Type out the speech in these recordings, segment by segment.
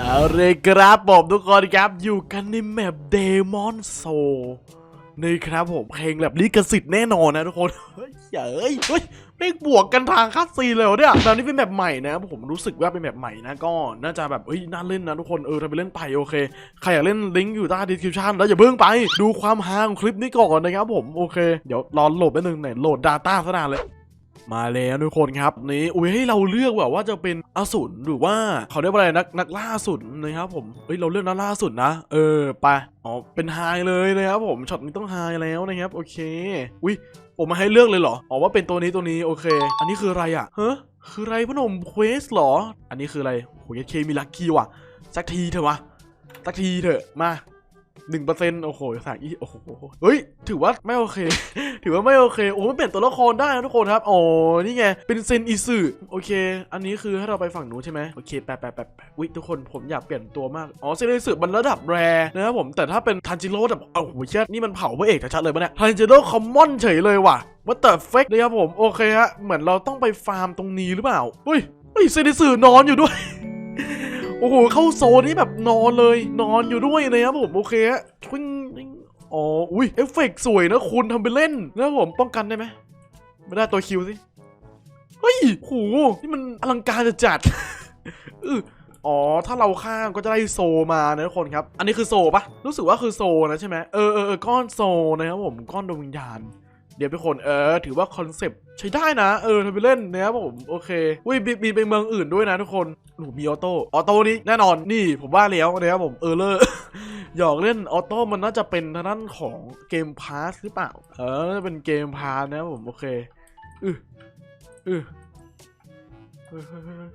เอาเลยครับผมทุกคนครับอยู่กันในแมปเดมอนโซนี่ครับผมเพลงแบบลิขสิทธิ์แน่นอนนะทุกคนเฮ้ยเฮ้ยเฮ้ยไม่บวกกันทางคัดซีเลยเหรอเนี่ยตอนนี้เป็นแบบใหม่นะผมรู้สึกว่าเป็นแบบใหม่นะก็น่าจะแบบเฮ้ยน่าเล่นนะทุกคนเออทำไปเล่นไปโอเคใครอยากเล่นลิงก์อยู่ใต้ดีสคริปชันแล้วอย่าเพิ่งไป ดูความฮาของคลิปนี้ก่อนนะครับผมโอเค เดี๋ยวรอโหลดแป๊บนึงไหนโหลด Data ซะนานเลย มาแล้วทุกคนครับนี่อุ้ยให้เราเลือกแบบว่าจะเป็นอสูรหรือว่าเขาเรียกว่าอะไรนักนักล่าอสูรนะครับผมเฮ้ยเราเลือกนักล่าอสูรนะ เออไปอ๋อเป็นไฮเลยนะครับผมช็อตนี้ต้องไฮแล้วนะครับโอเค อุ้ยผมมาให้เลือกเลยเหรออ๋อว่าเป็นตัวนี้ตัวนี้โอเค อันนี้คืออะไรอะเฮ้คืออะไรพ่หนุ่มเควสเหรอ อันนี้คืออะไรโหยเคมีลักกี้ว่ะสักทีเถอะวะสักทีเถอะมา หนึ่งเปอร์เซ็นต์โอ้โหสายอีโอ้โหเฮ้ย ถือว่าไม่โอเค ถือว่าไม่โอเค โอ้มันเปลี่ยนตัวละครได้นะทุกคนครับ อ๋อ นี่ไง เป็นเซนอิสึโอเค อันนี้คือให้เราไปฝั่งนู้นใช่ไหมโอเค แปะแปะแปะแปะอุ๊ยทุกคนผมอยากเปลี่ยนตัวมาก อ๋อ เซนอิสึมันระดับแรนะครับผม แต่ถ้าเป็นทันจิโร่แบบโอ้โหเชี่ยนี่มันเผาพระเอกชัดๆเลยปะเนี่ย ทันจิโร่คอมมอนเฉยเลยว่ะว่าแต่เฟกนะครับผม โอเคฮะ เหมือนเราต้องไปฟาร์มตรงนี้หรือเปล่าเฮ้ยเฮ้ยเซนอิสึนอนอยู่ด้วย โอ้โหเข้าโซนนี้แบบนอนเลย นอนอยู่ด้วยนะครับผมโอเคฮะวิ่งวิ่งอ๋ออุ้ยเอฟเฟกต์สวยนะคุณทำไปเล่นนะผมป้องกันได้ไหมไม่ได้ตัวคิวสิเฮ้ยโหนี่มันอลังการจะจัดอ๋อ ถ้าเราข้ามก็จะได้โซมานะทุกคนครับ อันนี้คือโซปะรู้สึกว่าคือโซนะใช่ไหมเออเออเออก้อนโซนะครับผม ก้อนดวงวิญญาณ เดี๋ยวทุกคนเออถือว่าคอนเซปต์ใช้ได้นะ เออทำไปเล่นนะครับผมโอเคอุ้ยบินบินไปเมืองอื่นด้วยนะทุกคนหนูมีออโต้ออโต้นี้แน่นอนนี่ผมว่าแล้วนะครับผมเออเลอร์หยอกเล่นออโต้มันน่าจะเป็นทางด้านของเกมพาสหรือเปล่า เออจะเป็นเกมพาสนะครับผมโอเคอืออือเฮ้ยเฮ้ยเฮ้ย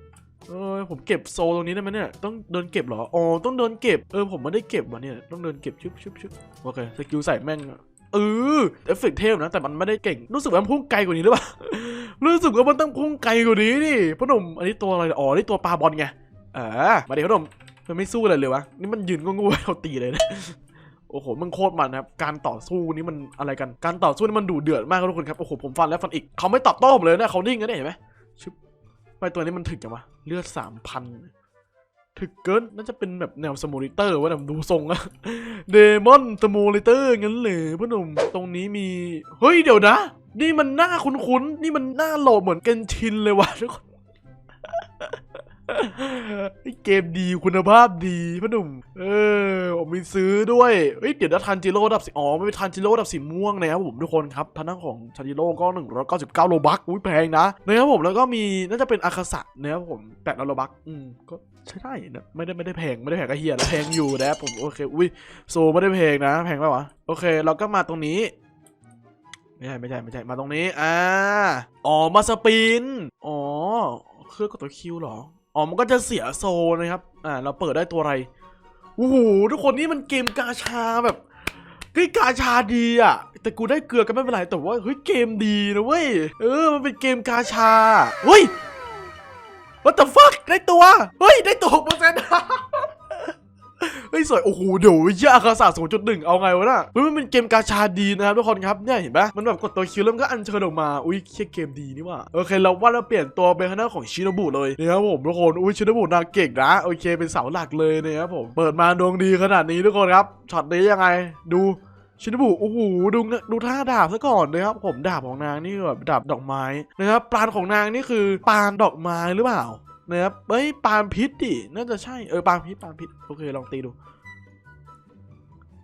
เออผมเก็บโซตรงนี้ได้ไหมเนี่ยต้องเดินเก็บเหรออ๋อต้องเดินเก็บเออผมไม่ได้เก็บว่ะเนี่ยต้องเดินเก็บชึบชึบชึบโอเคสกิลใส่แม่ง เออเอฟเฟกเทพนะ แต่มันไม่ได้เก่ง รู้สึกว่ามันพุ่งไกลกว่านี้หรือเปล่า รู้สึกว่ามันต้องพุ่งไกลกว่านี้ดิพ่อหนุ่มอันนี้ตัวอะไร อ๋อ นี่ตัวปลาบอลไงเออมาดิพ่อหนุ่มมันไม่สู้อะไรเลยวะ นี่มันยืนงูเราตีเลยนะโอ้โห มันโคตรมันนะครับ การต่อสู้นี่มันอะไรกัน การต่อสู้นี่มันดุเดือดมากครับทุกคนครับ โอ้โห ผมฟันแล้วฟันอีก เขาไม่ตอบโต้ผมเลยนะ เขานิ่งกันเนี่ยเห็นไหมชึบไปตัวนี้มันถึกจังวะ เลือดสามพัน ถึกเกินน่าจะเป็นแบบแนวสมูริเตอร์วะเนี่ดูทรงอะเดมอนสมูริเตอร์งั้นหรือพ่อหนุ่มตรงนี้มี เฮ้ยเดี๋ยวนะ นี่มันหน้าคุ้นๆ นี่มันหน้าโหลเหมือนเกนชินเลยว่ะทุกคน เกมดีคุณภาพดีพ่อหนุ่ม เออผมมีซื้อด้วยเฮ้ยเดี๋ยวนะทันจิโร่ดับสีอ๋อไม่เป็นทันจิโร่ดับสีม่วงนะครับผมทุกคนครับทางด้านของทันจิโร่ก็หนึ่งร้อยเก้าสิบเก้าโลบักอุ้ยแพงนะนะครับผมแล้วก็มีน่าจะเป็นอาคาสะนะครับผมแปดโลบักอืมก็ใช้ได้นะไม่ได้ไม่ได้แพงไม่ได้แพงก็เฮียนะแพงอยู่นะผมโอเคอุ้ยโซไม่ได้แพงนะ แพงไหมวะโอเคเราก็มาตรงนี้ไม่ใช่ไม่ใช่ไม่ใช่มาตรงนี้อ่าอ๋อมาสปินอ๋อเครื่องกดตัวคิวหรอ อ๋อมันก็จะเสียโซนะครับ อ่า เราเปิดได้ตัวอะไรโอ้โหทุกคนนี่มันเกมกาชาแบบเฮ้ยกาชาดีอะ แต่กูได้เกลือกันไม่เป็นไรแต่ว่าเฮ้ยเกมดีนะเว้ยเออมันเป็นเกมกาชาเฮ้ย what the fuck ได้ตัว เฮ้ย ได้ตัวหกเปอร์เซ็นต์ เฮ้ยสวยโอ้โหเดี๋ยวเหี้ยอาคาศาศูนย์จุดหนึ่งเอาไงวะน่ะเฮ้ยมันเป็นเกมกาชาดีนะครับทุกคนครับเนี่ยเห็นปะมันแบบกดตัวคิวแล้วมันก็อัญเชิญออกมาอุ้ยเคียเกมดีนี่ว่ะโอเคเราว่าเราเปลี่ยนตัวเป็นคณะของชินบุเลยนะครับผมทุกคนอุ้ยชินบุนางเก่งนะโอเคเป็นเสาหลักเลยนะครับผมเปิดมาดวงดีขนาดนี้ทุกคนครับช็อตนี้ยังไงดูชินบุโอ้โหดูดูท่าดาบซะก่อนนะครับผมดาบของนางนี่แบบดาบดอกไม้นะครับปานของนางนี่คือปานดอกไม้หรือเปล่า นะครับเฮ้ยปานพิษดิ น่าจะใช่ เออปานพิษปานพิษ โอเค ลองตีดู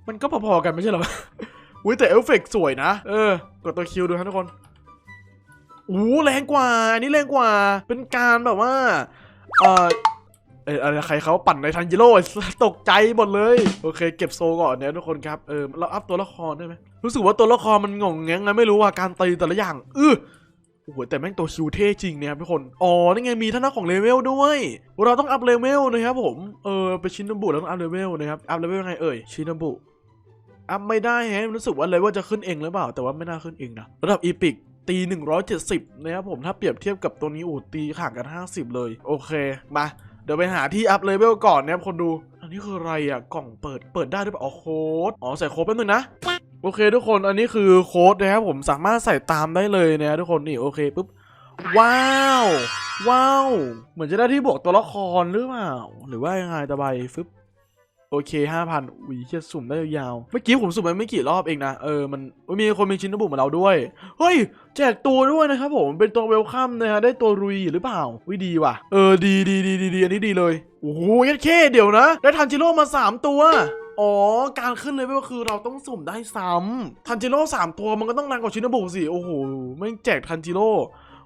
มันก็พอๆกันไม่ใช่หรออุ้ยแต่เอฟเฟกต์สวยนะ เออ กดตัวคิวดูครับทุกคนโอ้แรงกว่าอันนี้แรงกว่า เป็นการแบบว่า เออเอออะไรใครเขาปั่นในทันจิโร่ตกใจหมดเลย โอเค เก็บโซก่อนเนี่ยทุกคนครับ เออ เราอัพตัวละครได้ไหมรู้สึกว่าตัวละครมันงงแงงไงไม่รู้ว่าการตีแต่ละอย่าง อือ โอ้โหแต่แม่งตัวคิวเท่จริงเนี่ยครับทุกคน อ๋อ นี่ไงมีท่านะของเลเวลด้วย เราต้องอัพเลเวลนะครับผม เออไปชินนบุแล้วต้องอัพเลเวลนะครับ อัพเลเวลยังไงเอ่ย ชินนบุอัพไม่ได้แฮะรู้สึกว่าเลเวลจะขึ้นเองหรือเปล่า แต่ว่าไม่น่าขึ้นเองนะ ระดับอีพิกตี 170 นะครับผม ถ้าเปรียบเทียบกับตัวนี้โอ้ตีห่างกัน 50 เลย โอเค มา เดี๋ยวไปหาที่อัพเลเวลก่อนนะครับคนดู อันนี้คืออะไรอะ กล่องเปิด เปิดได้หรือเปล่าอ๋อโค้ด อ๋อใส่โค้ดแป๊บนึงนะ โอเคทุกคนอันนี้คือโค้ดนะครับผมสามารถใส่ตามได้เลยนะทุกคนนี่โอเคปุ๊บว้าวว้าวเหมือนจะได้ที่บวกตัวละครหรือเปล่าหรือว่ายังไงตะไบฟึบโอเคห้าพันอุ้ยเชี่ยสุ่มได้ยาวเมื่อกี้ผมสุ่มไปไม่กี่รอบเองนะเออมันมีคนมีชิ้นบุมาเราด้วยเฮ้ยแจกตัวด้วยนะครับผมเป็นตัวเวลคัมนะฮะได้ตัวรุยหรือเปล่าวิดีว่ะเออดีดีดีดีอันนี้ดีเลยโอ้โหยัดเข้เดี๋ยวนะ ได้ทันจิโร่มา3ตัว อ๋อ การขึ้นเลเวลคือเราต้องสุ่มได้ซ้ำทันจิโร่สามตัวมันก็ต้องนานกว่าชินบุสิโอ้โหไม่แจกทันจิโร่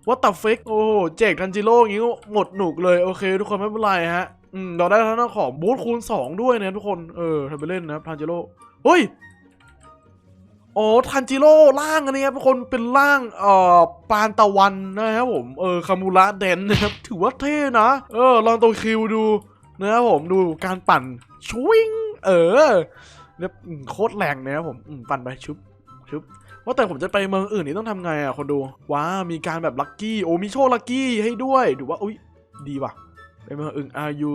วัตตาเฟกโอ้โหแจกทันจิโร่อย่างงี้ก็หมดหนุกเลยโอเค ทุกคนไม่เป็นไรฮะอืมเราได้ทั้งนั้นของบูทคูณ2ด้วยนะทุกคนเออทำไปเล่นนะทันจิโร่เฮ้ยอ๋อทันจิโร่ร่างอันนี้ครับทุกคนเป็นร่างเอ่อปานตะวันนะครับผมเออคามูระเดนนะครับถือว่าเท่นะ เออ ลองตัวคิวดูนะครับผมดูการปั่นชวิง เออเนี่ยโคตรแรงนะครับผมปั่นไปชุบชุบว่าแต่ผมจะไปเมืองอื่นนี่ต้องทำไงอะคนดูว้ามีการแบบลัคกี้โอ้มีโชคลัคกี้ให้ด้วยดูว่าอุ้ยดีว่ะไปเมืองอื่นอายุ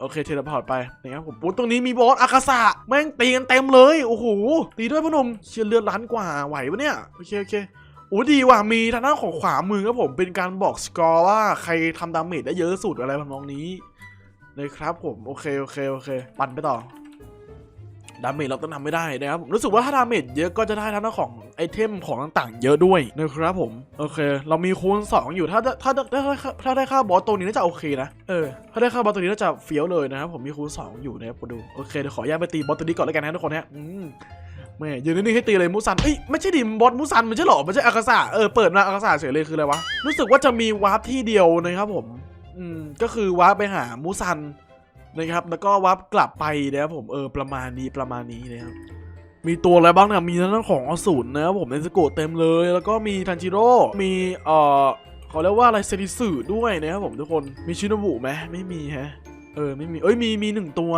โอเคเทเลพอร์ตไปนะครับผมปุ๊ตรงนี้มีบอสอากาศะแม่งตีกันเต็มเลยโอ้โหตีด้วยพอหนมเชียร์เลือดล้านกว่าไหวปะเนี่ยโอเคโอเคโอ้ดีว่ะมีทางด้านของขวามือครับผมเป็นการบอกสกอร์ว่าใครทำดาเมจได้เยอะสุดอะไรทำนองนี้ นะครับผมโอเคโอเคโอเค ปั่นไปต่อดาเมจเราต้องทำไม่ได้นะครับผมรู้สึกว่าถ้าดาเมจเยอะก็จะได้ทั้งของไอเทมของต่างๆ เยอะด้วยนะครับผมโอเค เรามีคูณ2อยู่ถ้าถ้าถ้าถ้าถ้าได้ค่าบอสตัวนี้น่าจะโอเคนะเออถ้าได้ค่าบอสตัวนี้น่าจะเฟี้ยวเลยนะครับผมมีคูณ2อยู่นะครับดูโอเคเดี๋ยวขออนุญาตไปตีบอสตัวนี้ก่อนแล้วกันนะทุกคนฮะอืมแม่ยืนนิ่งๆให้ตีเลยมูซันเอ้ยไม่ใช่ดิมบอสมูซันมันใช่หรอไม่ใช่อากาศะเออเปิดมาอากาศะเฉยเลยคืออะไรวะรู้สึกว่าจะมีวาร์ปที่เดียวนะครับผม อืมก็คือวาร์ปไปหามูซันนะครับ แล้วก็วับกลับไปนะครับผมเออประมาณนี้ประมาณนี้นะครับมีตัวอะไรบ้างเนี่ยมีทั้งของอสูรนะครับผมในสโกะเต็มเลย แล้วก็มีทันจิโร่มีเอ่อเขาเรียกว่าอะไรเซริสึด้วยนะครับผมทุกคนมีชินบุไหมไม่มีฮะเออไม่มีเอ้ยมีมีหนึ่งตัว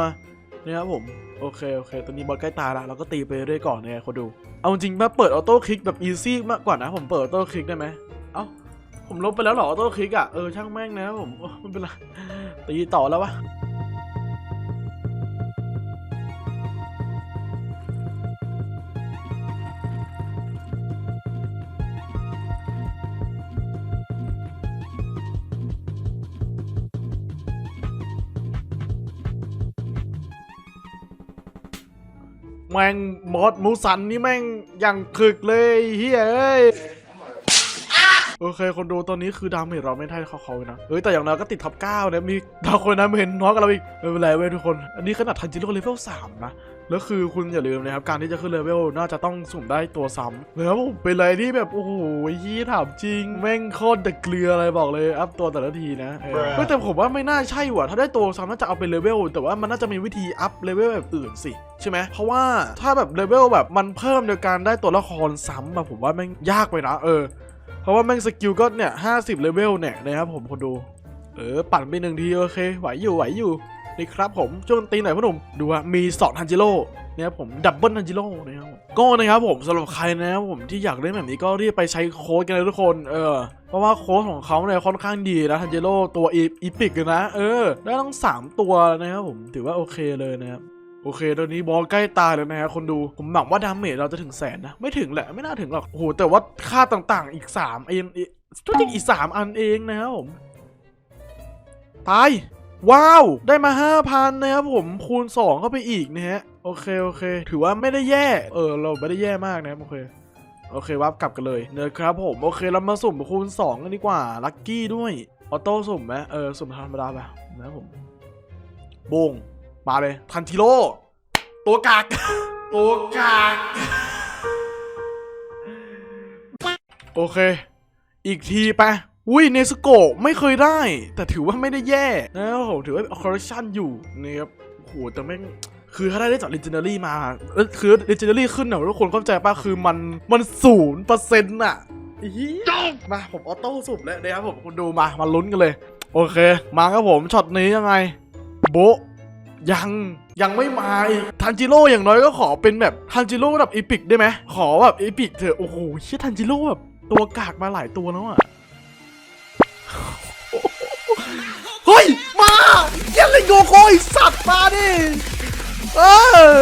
นะครับผมโอเคโอเค ตอนนี้บอลใกล้ตาละเราก็ตีไปเรื่อยก่อนนะครับคนดู เอาจริงป่ะเปิดออโต้คลิกแบบอีซี่มากกว่านะ ผมเปิดออโต้คลิกได้ไหมเอ้า ผมลบไปแล้วเหรอโต้คลิกอะ เออช่างแม่งนะผมไม่เป็นไร ตีต่อแล้ววะแม่งมอสมูสันนี่แม่งยังคึกเลยเฮ้ย โอเคคนดูตอนนี้คือดาเมจเราไม่ได้เขาเขาๆนะเฮ้ยแต่อย่างน้อยก็ติดท็อป9นะมีดาวคนนั้นเห็นน้อยกับเราอีกไม่เป็นไรเว้ยทุกคน อันนี้ขนาดทันจิโร่เลเวล3นะแล้วคือคุณอย่าลืมนะครับ การที่จะขึ้นเลเวลน่าจะต้องสุ่มได้ตัวซ้ำแล้วผมเป็นอะไรที่แบบ โอ้โหยี่ถามจริง แม่งโคตรเดะเกลืออะไรบอกเลย อัพตัวแต่ละทีนะเออเฮ้ยแต่ผมว่าไม่น่าใช่ว่ะ ถ้าได้ตัวซ้ำน่าจะเอาเป็นเลเวล แต่ว่ามันน่าจะมีวิธีอัพเลเวลแบบอื่นสิ ใช่ไหม เพราะว่าถ้าแบบเลเวลแบบมันเพิ่มโดยการได้ตัวละครซ้ำอะผมว่าแม่งยากไปนะเออ เพราะว่าแม่งสกิลก็เนี่ยห้าสิบเลเวลเนี่ยนะครับผมคนดู เออปั่นไปหนึ่งทีโอเคไหวอยู่ไหวอยู่นี่ครับผมช่วงตีหน่อยพ่อหนุ่มดูว่ามีสองทันจิโร่เนี่ยผมดับเบิลทันจิโร่นะครับผมก็นะครับผมสำหรับใครนะครับผมที่อยากเล่นแบบนี้ก็รีบไปใช้โค้ดกันเลยทุกคนเออเพราะว่าโค้ดของเขาเนี่ยค่อนข้างดีนะทันจิโร่ตัวอีพิกเลยนะเออได้ทั้งสามตัวนะครับผมถือว่าโอเคเลยนะครับ โอเคตอนนี้บอลใกล้ตายแล้วนะฮะคนดูผมหวังว่าดาเมจเราจะถึงแสนนะ ไม่ถึงแหละไม่น่าถึงหรอกโอ้โหแต่ว่าค่าต่างๆอีก3เองอีกทุกอย่างอีก 3 อันเองนะครับผมตายว้าว ได้มา 5,000 นะครับผมคูณ 2 เข้าไปอีกนะฮะ โอเค โอเค ถือว่าไม่ได้แย่ เออ เราไม่ได้แย่มากนะครับ โอเค โอเค วับกลับกันเลยเนะครับผม โอเค เรามาสุ่มคูณ 2 กันดีกว่า ลัคกี้ด้วย ออโต้สุ่มไหมเออ สุ่มธรรมดาไปนะครับผมบง มาเลย ทันทิโร่ตัวกาก ตัวกาก โอเค อีกทีไปะอุ้ยเนสโกะไม่เคยได้ แต่ถือว่าไม่ได้แย่นะครับผมถือว่าคอร์เรคชันอยู่นะครับโอ้โหแต่แม่งคือถ้าได้ได้จาก Legendary มาเออคือ Legendary ขึ้นเนี่ยทุกคนเข้าใจป่ะคือมันมันศูนย์เปอร์เซ็นต์อะเฮียมาผมออโต้สุดแล้วนะครับผมคุณดูมามาลุ้นกันเลย โอเค มาครับผมช็อตนี้ยังไง โบะ ยังยังไม่มาอีกทันจิโร่อย่างน้อยก็ขอเป็นแบบทันจิโร่ระดับอีพิกได้ไหมขอแบบอีพิกเถอะโอ้โหเชี่ยทันจิโร่แบบตัวกากมาหลายตัวแล้วอะเฮ้ยมาเยันเลยโกโกไอสัตว์มาดิเออ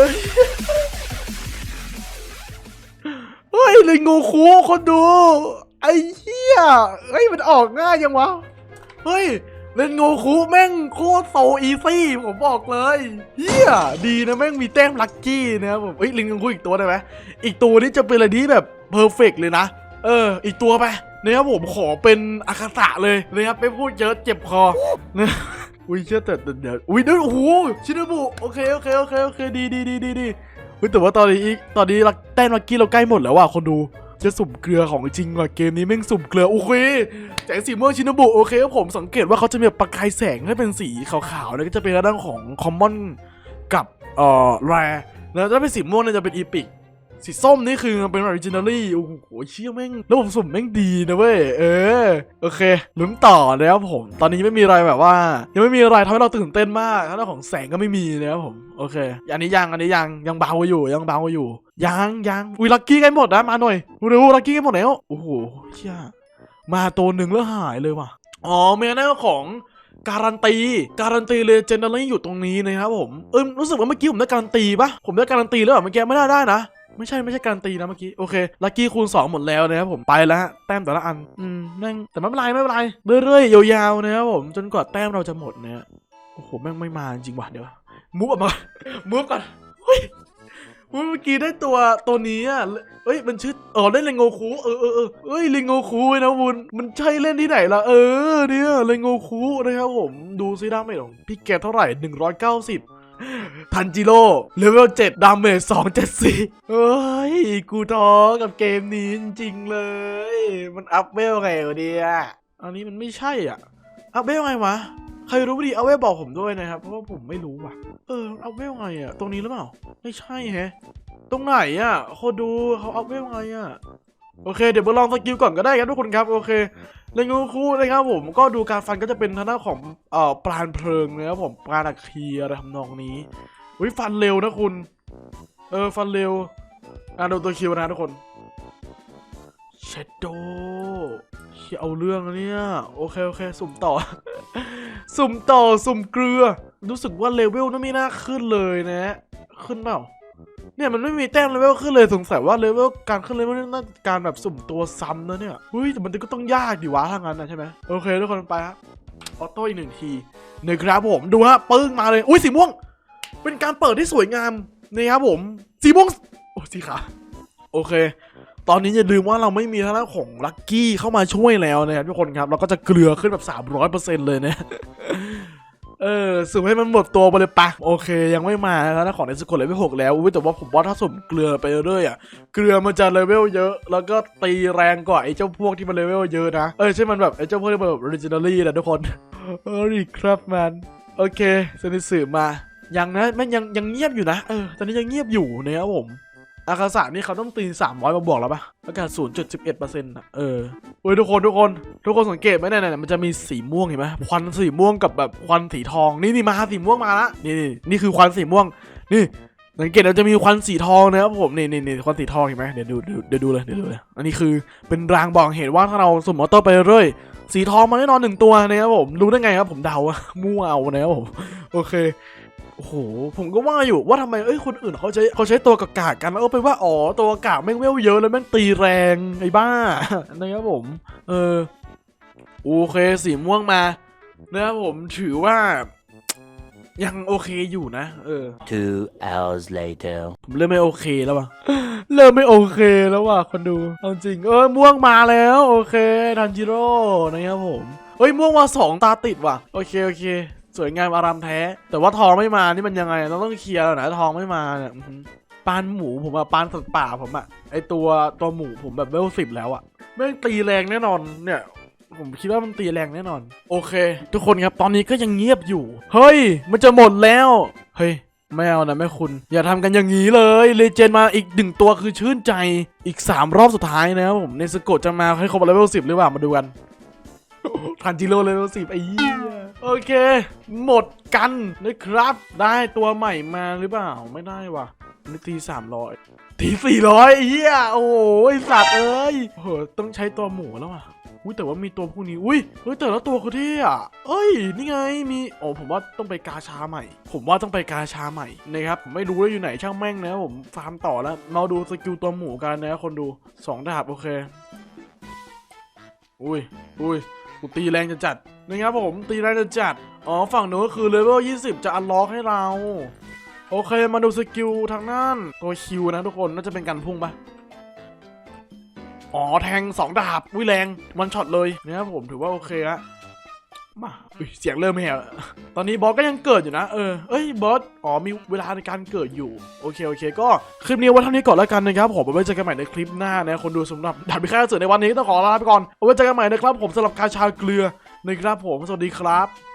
เฮ้ยเลยโงคูคนดู ไอ้เหี้ยเฮ้ยมันออกง่ายยังวะเฮ้ย เล่นโงคุแม่งโคตรโซอีซี่ผมบอกเลยเฮียดีนะแม่งมีแต้มลัคกี้นะครับผมเอ้ยลิงโงคุอีกตัวได้ไหมอีกตัวนี้จะเป็นอะไรที่แบบเพอร์เฟกเลยนะ เออ อีกตัวไปนะครับผมขอเป็นอาคาสะเลยนะครับไม่พูดเยอะเจ็บคอนะอุ้ยเชื่อแต่เดี๋ยวอุ้ยเดี๋ยวโอ้โหชินบุโอเคโอเคโอเคโอเคดีดีดีดีดีเฮ้ยแต่ว่าตอนนี้อีกตอนนี้ลักแต้มลักกี้เราใกล้หมดแล้วว่ะคนดูจะสุ่มเกลือของจริงว่ะเกมนี้แม่งสุ่มเกลือโอเค แสงสีม่วงชินบุโอเคครับผมสังเกตว่าเขาจะมีประกายแสงให้เป็นสีขาวๆแล้วก็จะเป็นรื่องของคอมมอนกับเอ่อแรแล้วถ้าเป็นสีม่วงเนี่ยจะเป็นอีพิกสีส้มนี่คือมันเป็นออริจินัลลี่โอ้โหเชี่ยแม่งระบบสุ่มแม่งดีนะเว้ยเออโอเคลุ้นต่อนะครับผม ตอนนี้ไม่มีอะไรแบบว่า ยังไม่มีอะไรทำให้เราตื่นเต้นมากแล้วของแสงก็ไม่มีนะครับผมโอเคอันนี้ยังอันนี้ยังยังเบาอยู่ยังเบาอยู่ยังยังอุ้ยลักกี้กันหมดนะมาหน่อยเร็วลักกี้กันหมดแล้วโอ้โหเชี่ย มาตัวหนึ่งแล้วหายเลยว่ะ อ๋อเมนของการันตี การันตีเลยเจนเนอรี่อยู่ตรงนี้นะครับผม เออรู้สึกว่าเมื่อกี้ผมได้การันตีปะผมได้การันตีแล้วเหรอเมื่อกี้ไม่ได้ได้นะ ไม่ใช่ไม่ใช่การันตีนะเมื่อกี้ โอเค ลัคกี้คูณ 2 หมดแล้วนะครับผมไปแล้วฮะแต้มแต่ละอัน อืมแม่งแต่ไม่เป็นไรไม่เป็นไร เรื่อยๆยาวๆนะครับผมจนกว่าแต้มเราจะหมดนะฮะโอ้โหแม่งไม่มาจริงว่ะเดี๋ยวมูฟออกมามูฟก่อน เฮ้ยเมื่อกี้ได้ตัวตัวนี้อะเอ้ยมันชื่ออ๋อได้เลงโงคูเออเออเออเอ้ยเลงโงคูเว้ยนะวุนมันใช่เล่นที่ไหนล่ะเออเนี่ยเลงโงคูนะครับผมดูซิดาเมจของพี่แกเท่าไหร่ 190ทันจิโร่เลเวล7ดาเมจ274เฮ้ย กูท้อกับเกมนี้จริงเลย มันอัพเวลไงวะเนี่ยอันนี้มันไม่ใช่อะ อัพเวลไงวะ ครรู้ดีเอาเวลบอกผมด้วยนะครับ เพราะว่าผมไม่รู้ว่ะ เออเอัพเวลไงอะ ตรงนี้หรือเปล่า ไม่ใช่แฮะ ตรงไหนอะโคดูเขาเอัพเวลไงอะ โอเค เดี๋ยวมาลองสกิลก่อนก็ได้ครับทุกคนครับ โอเคเลงงูคู่นะครับผม ก็ดูการฟันก็จะเป็นทางด้านของเอ่อปราณเพลิงนะครับผม ปราณอัคคีอะไรทำนองนี้วิฟันเร็วนะคุณ เออ ฟันเร็ว อะดูตัวคิวนะทุกคนเชดโด เอาเรื่องเนี่ย โอเค โอเค สุ่มต่อ สุ่มต่อ สุ่มเกลือ รู้สึกว่าเลเวลนั้นไม่น่าขึ้นเลยนะ ขึ้นเปล่า เนี่ยมันไม่มีแต้มเลเวลขึ้นเลยสงสัยว่าเลเวลการขึ้นเลเวลนี่น่าการแบบสุ่มตัวซ้ำนะเนี่ยเฮ้ยแต่มันก็ต้องยากดิวะถ้างนั้นนะใช่ไหมโอเคทุกคนไปฮะออโต้อีกหนึ่งทีหนึ่งครับผมดูฮะปึ้งมาเลยอุ้ยสีม่วง เป็นการเปิดที่สวยงามนี่ครับผม สีม่วงโอ้สีขาวโอเค ตอนนี้อย่าลืมว่าเราไม่มีทางด้านของลัคกี้เข้ามาช่วยแล้วนะครับทุกคนครับเราก็จะเกลือขึ้นแบบ 300%เลยนะเออสุ่มให้มันหมดตัวไปเลยปะโอเค ยังไม่มาแล้วนะของในสกุลเลเวลหกแล้วอุ้ยแต่ว่าผมว่าถ้าสมเกลือไปเรื่อยอะเกลือมันจะเลเวลเยอะ แล้วก็ตีแรงกว่าไอ้เจ้าพวกที่มันเลเวลเยอะนะเออใช่มันแบบไอ้เจ้าพวกที่มันแบบออริจินอลี่นะทุกคนเออรีครับมันโอเคเซนิสือมายังนะมันยังยังเงียบอยู่นะเออตอนนี้ยังเงียบอยู่นะครับผม อาคาสะนี่เขาต้องตีสามร้อยมาบวกแล้วปะอากาศศูนย์จุดสิบเอ็ดเปอร์เซ็นต์อะเออเว้ยทุกคนทุกคน ทุกคนสังเกตไหมเนี่ยเนี่ยมันจะมีสีม่วงเห็นไหมควันสีม่วงกับแบบควันสีทองนี่นี่มาสีม่วงมาละนี่นี่นี่คือควันสีม่วง นี่สังเกตเราจะมีควันสีทองนะครับผมนี่นี่นี่ควันสีทองเห็นไหมเดี๋ยวดูเดี๋ยวดูเลยเดี๋ยวดูเลยอันนี้คือเป็นรางบอกเหตุว่าถ้าเราสุ่มมอเตอร์ไปเรื่อยสีทองมาแน่นอนหนึ่งตัวนะครับผมรู้ได้ไงครับผมเดามั่วเอานะครับผมโอเค โอ้โหผมก็ว่าอยู่ว่าทำไมเอ้ยคนอื่นเขาใช้เขาใช้ตัวกากากันแล้วเออไปว่าอ๋อตัวกากแม่งเวลเยอะแล้วแม่งตีแรงไอ้บ้านะครับผม เออโอเคสีม่วงมานะครับผมถือว่ายังโอเคอยู่นะ เออ Two hours later. ผมเริ่มไม่โอเคแล้วว่ะ เริ่มไม่โอเคแล้วว่ะคนดูเอาจริง เออม่วงมาแล้ว โอเคทันจิโร่นะครับผม เฮ้ยม่วงมาสองตาติดว่ะ โอเค โอเค สวยงามอารามแท้ แต่ว่าทองไม่มานี่มันยังไงเราต้องเคลียร์แล้วนะทองไม่มาเนี่ยปานหมูผมอะปานสัตว์ป่าผมอะไอตัวตัวหมูผมแบบเวลสิบแล้วอะแม่งตีแรงแน่นอนเนี่ยผมคิดว่ามันตีแรงแน่นอน โอเค ทุกคนครับตอนนี้ก็ยังเงียบอยู่ เฮ้ย มันจะหมดแล้ว เฮ้ยไม่เอานะแม่คุณ อย่าทำกันอย่างนี้เลยเลเจนมาอีกหนึ่งตัวคือชื่นใจอีก 3 รอบสุดท้ายนะครับผมในสโกะจะมาให้ครบเลเวลสิบหรือเปล่ามาดูกันทันจิโร่เลเวลสิบไอ้เหี้ย โอเค หมดกันนะครับ ได้ตัวใหม่มาหรือเปล่า ไม่ได้ว่ะนี่ตีสามร้อยตีสี่ร้อยเหี้ยโอ้โหสัตว์เอ้ยโอ้โหต้องใช้ตัวหมูแล้วอะอุ้ยแต่ว่ามีตัวพวกนี้อุ้ยเฮ้ยแต่ละตัวเขาเท่อะเอ้ยนี่ไงมีโอ้ผมว่าต้องไปกาชาใหม่ ผมว่าต้องไปกาชาใหม่นะครับผมไม่รู้ว่าอยู่ไหนช่างแม่งนะผมฟาร์มต่อแล้วมาดูสกิลตัวหมูกันนะคนดูสองดาบโอเคอุ้ยอุ้ย กูตีแรงจะจัดนะครับผมตีแรงจะจัด อ๋อฝั่งนู้นก็คือเลเวล 20 จะอันล็อกให้เรา โอเคมาดูสกิลทางนั้นตัวคิวนะทุกคนน่าจะเป็นการพุ่งปะอ๋อแทงสองดาบวิแรงมันช็อตเลยนะครับผมถือว่าโอเคละ มาเสียงเริ่มแหบแล้วตอนนี้บอสก็ยังเกิดอยู่นะ เออ เอ้ยบอส อ๋อมีเวลาในการเกิดอยู่ โอเค โอเค ก็คลิปนี้ไว้เท่านี้ก่อนแล้วกันนะครับ ผมไว้เจอกันใหม่ในคลิปหน้านะคนดูสำหรับดาบพิฆาตเสือในวันนี้ต้องขอลาไปก่อนไว้เจอกันใหม่นะครับผมสำหรับกาชาเกลือนะครับผม สวัสดีครับ